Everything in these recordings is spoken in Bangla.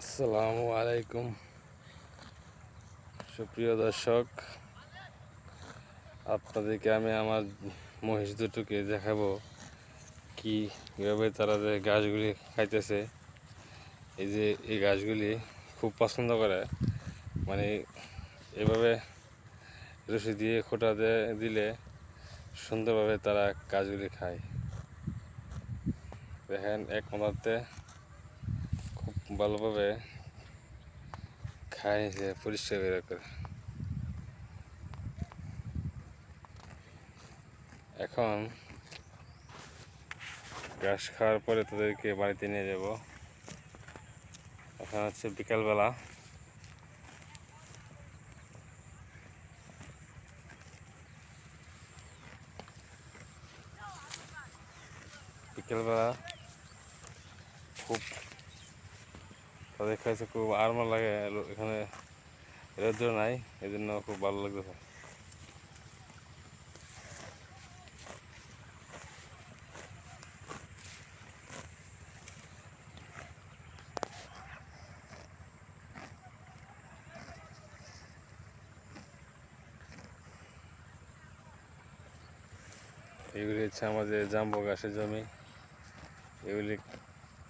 আসসালামু আলাইকুম। সুপ্রিয় দর্শক, আপনাদেরকে আমি আমার মহিষ দুটোকে দেখাবো কি কীভাবে তারা যে গাছগুলি খাইতেছে। এই যে এই গাছগুলি খুব পছন্দ করে। মানে এভাবে রশি দিয়ে খোটা দিলে সুন্দরভাবে তারা গাছগুলি খায়। দেখেন, এক মাথাতে ভালোভাবে খায় পরিষ্কার বের করে এখন ঘাস খাওয়ার পরে তাদেরকে বাড়িতে নিয়ে যাব। এখন হচ্ছে বিকালবেলা। বিকেলবেলা খুব তাদের কাছে খুব আরাম লাগে, এখানে রৌদ্র নাই এই জন্য খুব ভালো লাগতেছে। এগুলি হচ্ছে আমাদের জাম্বো গাছের জমি। এগুলি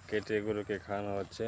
কেটে গরুকে খাওয়ানো হচ্ছে।